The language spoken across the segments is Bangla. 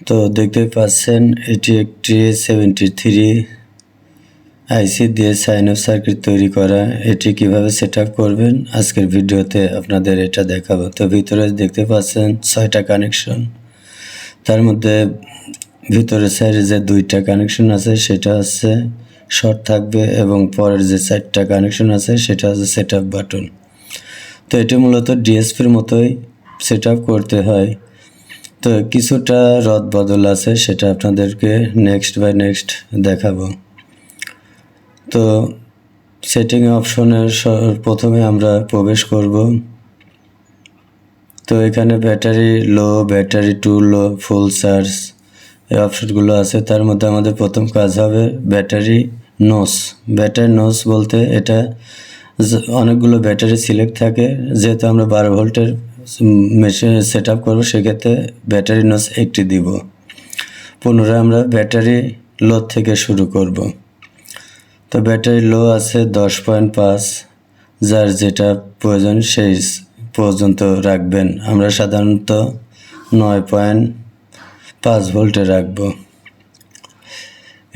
তো দেখতে পাচ্ছেন, এটি একটি সেভেন্টি থ্রি আইসি দিয়ে সাইন অফ সার্কিট তৈরি করা। এটি কীভাবে সেট করবেন? আজকের ভিডিওতে আপনাদের এটা দেখাবো। তো ভিতরে দেখতে পাচ্ছেন ছয়টা কানেকশন তার মধ্যে ভিতরে সাইডে যে দুইটা কানেকশন আছে, সেটা হচ্ছে শর্ট থাকবে এবং পরের যে চারটা কানেকশন আছে, সেটা হচ্ছে সেট বাটন তো এটি মূলত ডিএসপির মতোই সেট করতে হয়। তো কিছুটা রদ বদল আছে, সেটা আপনাদেরকে নেক্সট বাই নেক্সট দেখাবো। তো সেটিং অপশনের প্রথমে আমরা প্রবেশ করব। তো এখানে battery low battery too low full charge এই অপশনগুলো আছে। তার মধ্যে আমাদের প্রথম কাজ হবে ব্যাটারি নোস ব্যাটারি নোস বলতে এটা অনেকগুলো ব্যাটারি সিলেক্ট থাকে। যেহেতু আমরা বারো ভোল্টের মেশিন সেট আপ করব, সেক্ষেত্রে ব্যাটারি নোস একটি দিব। পুনরায় আমরা ব্যাটারি লো থেকে শুরু করব। তো ব্যাটারি লো আছে দশ পয়েন্ট পাঁচ, যার যেটা প্রয়োজন সেই পর্যন্ত রাখবেন। আমরা সাধারণত নয় পয়েন্ট পাঁচ ভোল্টে রাখব।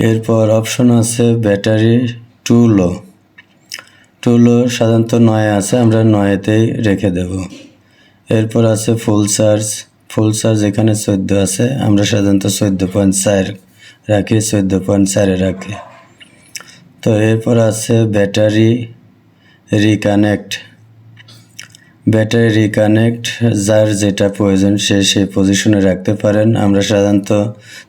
এরপর অপশন আছে battery too low too low সাধারণত নয় আছে, আমরা নয়েতেই রেখে দেব। এরপর আছে ফুল চার্জ ফুল চার্জ এখানে চোদ্দ আছে। আমরা সাধারণত চোদ্দ পয়েন্ট চার রাখি, চোদ্দ পয়েন্ট চারে রাখি। তো এরপর আছে ব্যাটারি রিকানেক্ট ব্যাটারি রিকানেক্ট যার যেটা প্রয়োজন সে সেই পজিশনে রাখতে পারেন। আমরা সাধারণত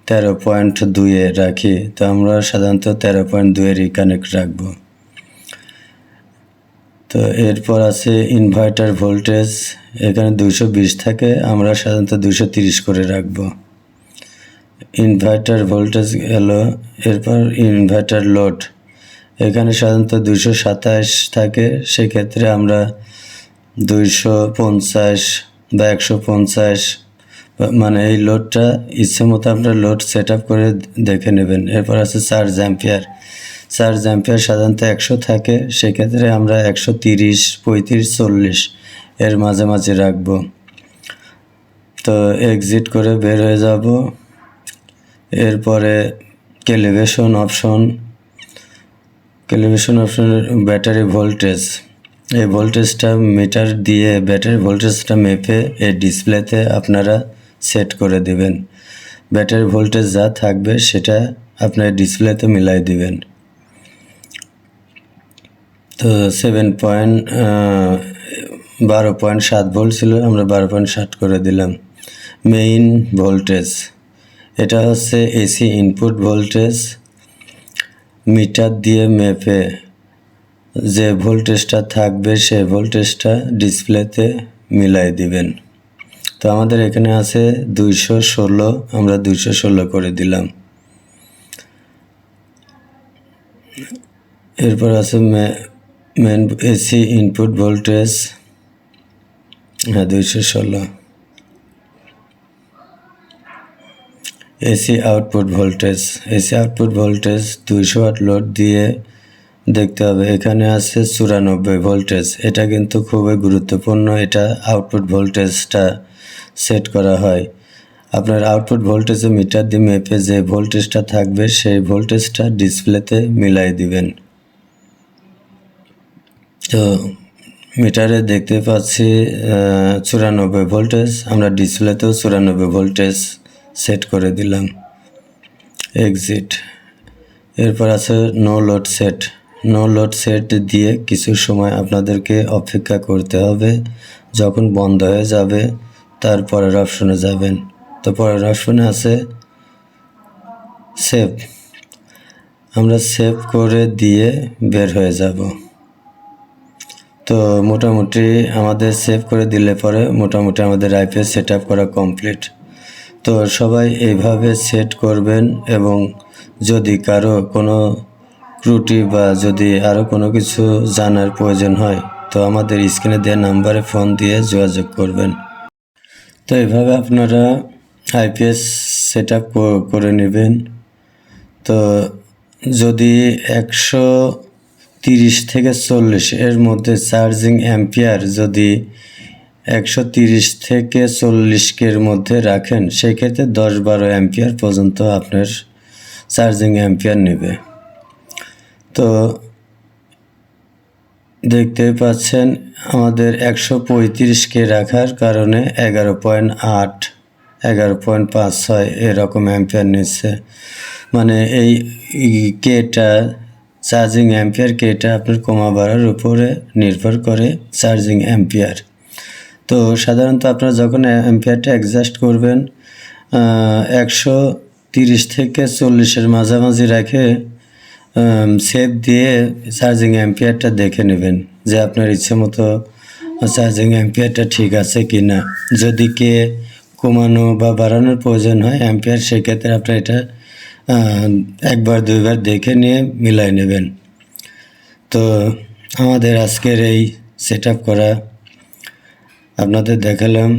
তেরো পয়েন্ট দুইয়ে রাখি। তো আমরা সাধারণত তেরো পয়েন্ট দুইয়ে রিকানেক্ট রাখব। তো এরপর আছে ইনভার্টার ভোল্টেজ এখানে দুইশো বিশ থাকে আমরা সাধারণত দুইশো তিরিশ করে রাখব। ইনভার্টার ভোল্টেজ এলো, এরপর ইনভার্টার লোড এখানে সাধারণত দুইশো সাতাশ থাকে, সেক্ষেত্রে আমরা দুইশো পঞ্চাশ বা একশো পঞ্চাশ মানে এই লোডটা ইচ্ছে মতো আপনার লোড সেট আপ করে দেখে নেবেন। এরপর আছে চার্জ অ্যাম্পিয়ার চার্জ অ্যাম্পিয়ার সাধারণত একশো থাকে, সেক্ষেত্রে আমরা একশো তিরিশ, পঁয়ত্রিশ, চল্লিশ এর মাঝে মাঝে রাখব। তো এক্সিট করে বের হয়ে যাব। এরপরে ক্যালিভেশন অপশন ক্যালিভেশন অপশনের ব্যাটারি ভোল্টেজ এই ভোল্টেজটা মিটার দিয়ে ব্যাটারি ভোল্টেজটা মেপে এই ডিসপ্লেতে আপনারা সেট করে দিবেন। ব্যাটারি ভোল্টেজ যা থাকবে সেটা আপনার ডিসপ্লেতে মিলাই দিবেন। তো সেভেন পয়েন্ট বারো পয়েন্ট সাত ভোল্ট ছিল, আমরা বারো পয়েন্ট সাত করে দিলাম। মেইন ভোল্টেজ এটা হচ্ছে এসি ইনপুট ভোল্টেজ মিটার দিয়ে মেপে যে ভোল্টেজটা থাকবে সেই ভোল্টেজটা ডিসপ্লেতে মিলাই দিবেন। তো আমাদের এখানে আছে দুইশো ষোলো, আমরা দুইশো ষোলো করে দিলাম। এরপর আছে মেন এসি ইনপুট ভোল্টেজ হ্যাঁ দুইশো ষোলো AC output voltage AC output voltage দুইশো ওয়াট লোড দিয়ে দেখতে হবে। এখানে আছে চুরানব্বই ভোল্টেজ এটা কিন্তু খুবই গুরুত্বপূর্ণ। এটা আউটপুট ভোল্টেজটা সেট করা হয়। আপনার আউটপুট ভোল্টেজে মিটার দিয়ে মেপে যে ভোল্টেজটা থাকবে, সেই ভোল্টেজটা ডিসপ্লেতে মিলাই দিবেন। তো মিটারে দেখতে পাচ্ছি চুরানব্বই ভোল্টেজ। আমরা ডিসপ্লেতেও চুরানব্বই ভোল্টেজ সেট করে দিলাম। এক্সিট এরপর আছে no load set no load set দিয়ে কিছু সময় আপনাদেরকে অপেক্ষা করতে হবে। যখন বন্ধ হয়ে যাবে, তার পরের অপশনে যাবেন। তো পরের অপশনে আছে সেভ আমরা সেভ করে দিয়ে বের হয়ে যাব। তো মোটামুটি আমাদের সেভ করে দিলে পরে মোটামুটি আমাদের আইপিএস সেট আপ করা কমপ্লিট তো সবাই এইভাবে সেট করবেন এবং যদি কারও কোনো ত্রুটি বা যদি আরও কোনো কিছু জানার প্রয়োজন হয়, তো আমাদের স্ক্রিনে দেওয়া নাম্বারে ফোন দিয়ে যোগাযোগ করবেন। তো এভাবে আপনারা আইপিএস সেট করে নেবেন। তো যদি একশো তিরিশ থেকে চল্লিশ। এর মধ্যে চার্জিং অ্যাম্পিয়ার যদি একশো তিরিশ থেকে চল্লিশ কের মধ্যে রাখেন, সেক্ষেত্রে দশ বারো অ্যাম্পিয়ার পর্যন্ত আপনার চার্জিং অ্যাম্পিয়ার নেবে। তো দেখতে পাচ্ছেন, আমাদের একশো পঁয়ত্রিশ কে রাখার কারণে এগারো পয়েন্ট আট, এগারো পয়েন্ট পাঁচ ছয় এরকম অ্যাম্পিয়ার নিচ্ছে। মানে এই কেটা চার্জিং অ্যাম্পিয়ার কেটা আপনার কমা বাড়ার উপরে নির্ভর করে চার্জিং অ্যাম্পিয়ার তো সাধারণত আপনারা যখন অ্যাম্পিয়ারটা অ্যাডজাস্ট করবেন একশো তিরিশ থেকে চল্লিশের মাঝামাঝি রেখে সেভ দিয়ে চার্জিং অ্যাম্পিয়ারটা দেখে নেবেন যে আপনার ইচ্ছে মতো চার্জিং অ্যাম্পিয়ারটা ঠিক আছে কি না যদি কে কমানো বা বাড়ানোর প্রয়োজন হয় অ্যাম্পিয়ার সেক্ষেত্রে আপনার এটা একবার দুইবার দেখে নিয়ে মিলাই নেবেন। তো আমাদের আজকের এই সেট করা আপনাদের দেখালাম।